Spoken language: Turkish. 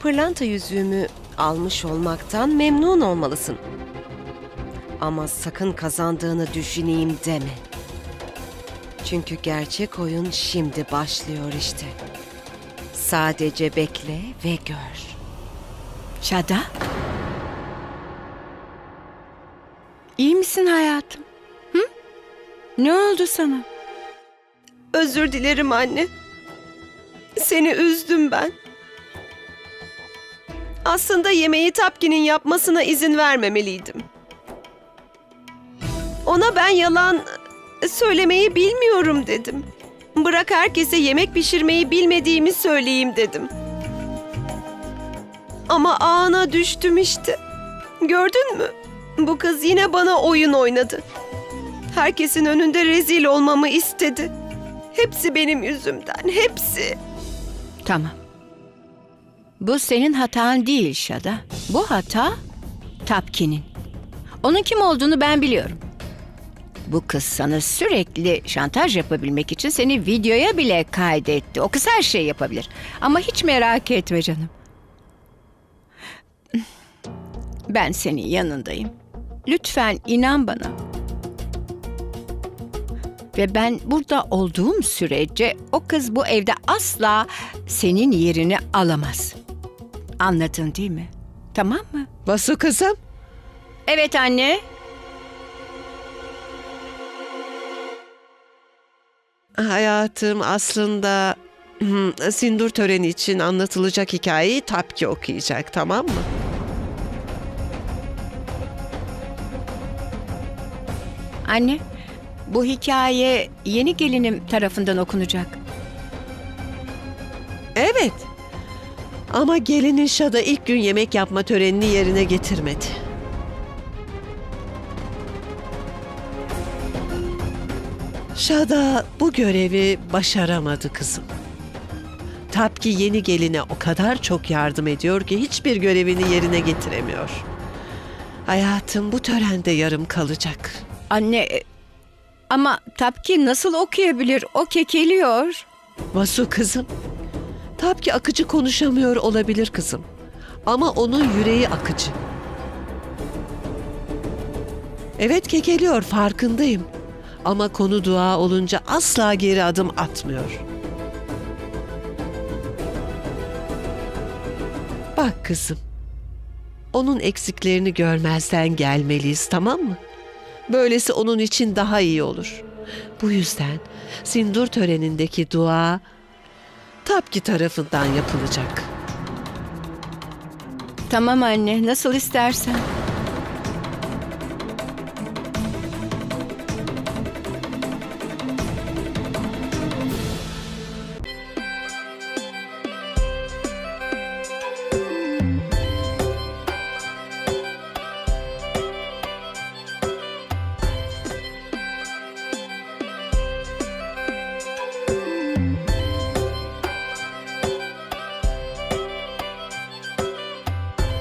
Pırlanta yüzüğümü almış olmaktan memnun olmalısın. Ama sakın kazandığını düşüneyim deme. Çünkü gerçek oyun şimdi başlıyor işte. Sadece bekle ve gör. Şada? İyi misin hayatım? Hı? Ne oldu sana? Özür dilerim anne. Seni üzdüm ben. Aslında yemeği Tapki'nin yapmasına izin vermemeliydim. Ona ben yalan söylemeyi bilmiyorum dedim. Bırak herkese yemek pişirmeyi bilmediğimi söyleyeyim dedim. Ama ağına düştüm işte. Gördün mü? Bu kız yine bana oyun oynadı. Herkesin önünde rezil olmamı istedi. Hepsi benim yüzümden, hepsi. Tamam. Bu senin hatan değil Şada. Bu hata Tapki'nin. Onun kim olduğunu ben biliyorum. Bu kız sana sürekli şantaj yapabilmek için seni videoya bile kaydetti. O kız her şeyi yapabilir. Ama hiç merak etme canım. Ben senin yanındayım. Lütfen inan bana. Ve ben burada olduğum sürece o kız bu evde asla senin yerini alamaz. Anladın değil mi? Tamam mı? Vasu kızım. Evet anne. Hayatım aslında hmm, sindur töreni için anlatılacak hikayeyi Tapki okuyacak tamam mı? Anne, bu hikaye yeni gelinim tarafından okunacak. Ama gelinin Şada ilk gün yemek yapma törenini yerine getirmedi. Şada bu görevi başaramadı kızım. Tapki yeni geline o kadar çok yardım ediyor ki hiçbir görevini yerine getiremiyor. Hayatım bu törende yarım kalacak. Anne, e, ama Tapki nasıl okuyabilir? O kekeliyor. Vasu kızım. Tapki akıcı konuşamıyor olabilir kızım. Ama onun yüreği akıcı. Evet kekeliyor farkındayım. Ama konu dua olunca asla geri adım atmıyor. Bak kızım. Onun eksiklerini görmezden gelmeliyiz tamam mı? Böylesi onun için daha iyi olur. Bu yüzden sindur törenindeki dua Tapki tarafından yapılacak. Tamam anne, nasıl istersen.